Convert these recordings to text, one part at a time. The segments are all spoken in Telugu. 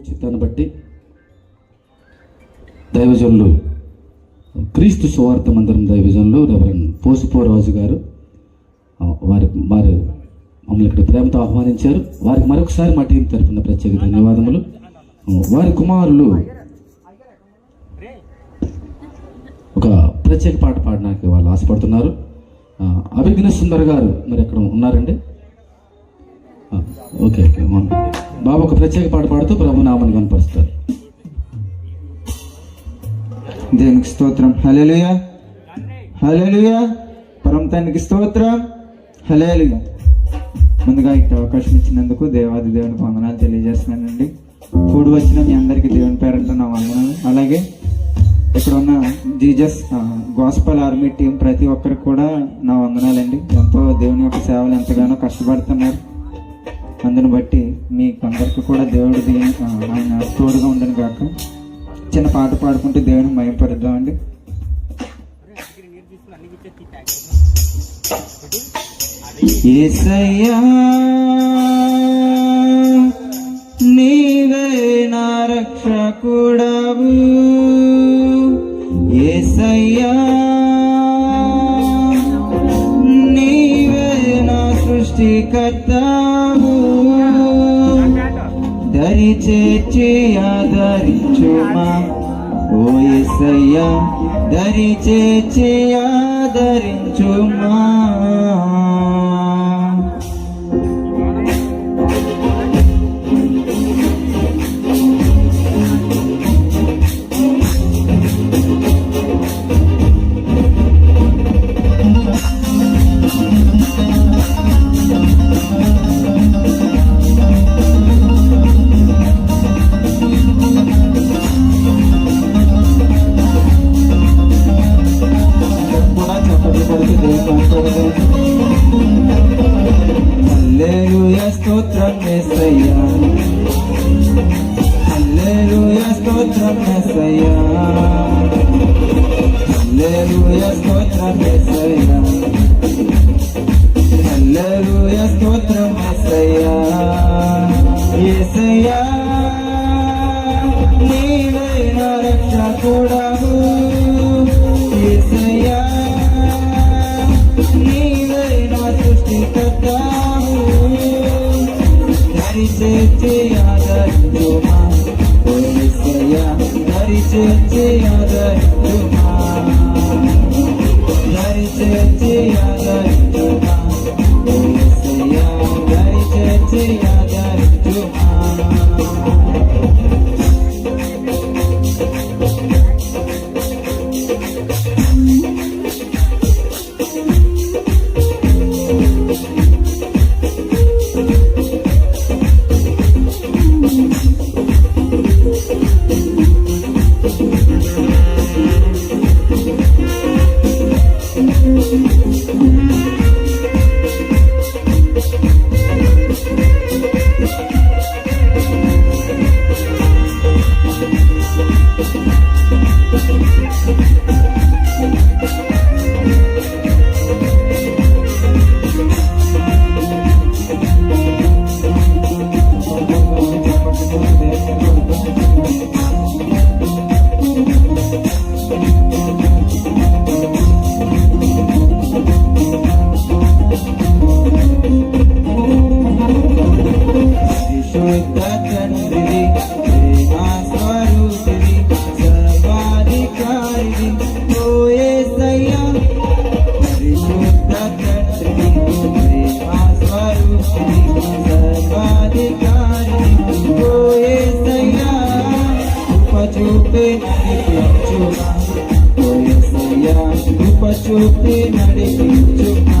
ఉచితాన్ని బట్టి దైవజనులు క్రీస్తు సువార్త మందిరం దైవజనులు రెవరెండ్ పోసిపోరాజు గారు వారి వారు మమ్మల్ని ఇక్కడ ప్రేమతో ఆహ్వానించారు. వారికి మరొకసారి మా టీం తరఫున ప్రత్యేక ధన్యవాదములు. వారి కుమారులు ఒక ప్రత్యేక పాట పాడడానికి వాళ్ళు ఆశపడుతున్నారు. ఆ, అభిజ్ఞ సుందర్ గారు మరి ఎక్కడ ఉన్నారండి? ఓకే ఓకే బాబు ఒక ప్రత్యేక పాట పాడుతూ ప్రభు నామని కనపరుస్తారు దేవునికి స్తోత్రం. హలేలుయ హలేలుయ పరమ తండ్రికి స్తోత్రం. హలేలుయ ముందుగా ఇట్లా అవకాశం ఇచ్చినందుకు దేవాది దేవునికి వందనాలు తెలియజేస్తున్నానండి. కూడి వచ్చిన మీ అందరికీ దేవుని పేరంట నా వందనాలు. అలాగే ఇక్కడ ఉన్న జీజస్ గోస్పల్ ఆర్మీ టీం ప్రతి ఒక్కరికి కూడా నా వందనాలండి. ఎంతో దేవుని యొక్క సేవలు ఎంతగానో కష్టపడుతున్నారు. అందుని బట్టి మీకు అందరికీ కూడా దేవుడు దీని ఆయన తోడుగా ఉండను కాక చిన్న పాట పాడుకుంటే దేవుని మయంపరుద్దామండి ఏసయ్యా నీవే నా రక్షకుడవు. ఏసయ్యా నీవే నా సృష్టికర్తావు దరి చేర్చి ఆదరించుమా ఓ ఎసయ్యా దరి చేర్చి ఆదరించుమా స్తోత్రం యేసయ్యా హల్లెలూయా స్తోత్రం యేసయ్యా హల్లెలూయా స్తోత్రం యేసయ్యా హల్లెలూయా స్తోత్రం యేసయ్యా యేసయ్యా దరి పరిశుద్ధ తండ్రివి ప్రేమ స్వరూపివి సర్వాధికారివి ఓ యేసయ్యా పరిశుద్ధ తండ్రివి ప్రేమ స్వరూపివి సర్వాధికారివి నడిపించుమా నడిపించుమా.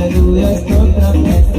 యేసయ్యా హల్లెలూయా స్తోత్రం యేసయ్యా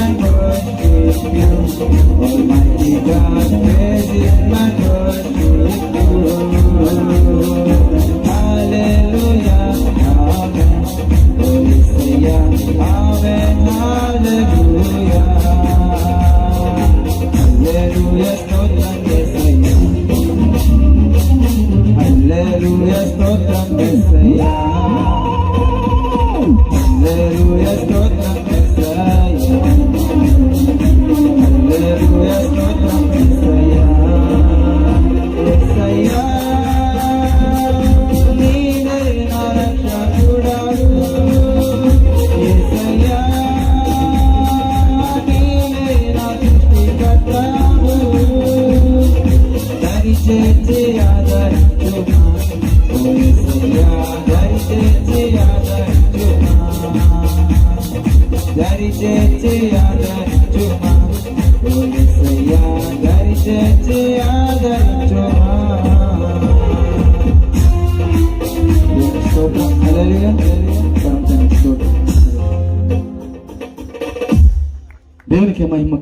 my you. God, my. Hallelujah, Amen. Holy Amen, Hallelujah. Hallelujah, Stotan Hallelujah,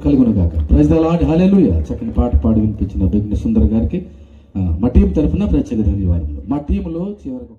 కలుగునుగాక. ప్రజలాడ్ హాలేలుయ చక్కని పాట పాడి వినిపించిన బిగ్న సుందర్ గారికి మా టీం తరఫున ప్రత్యేక ధన్యవాదాలు మా టీంలో చివరికి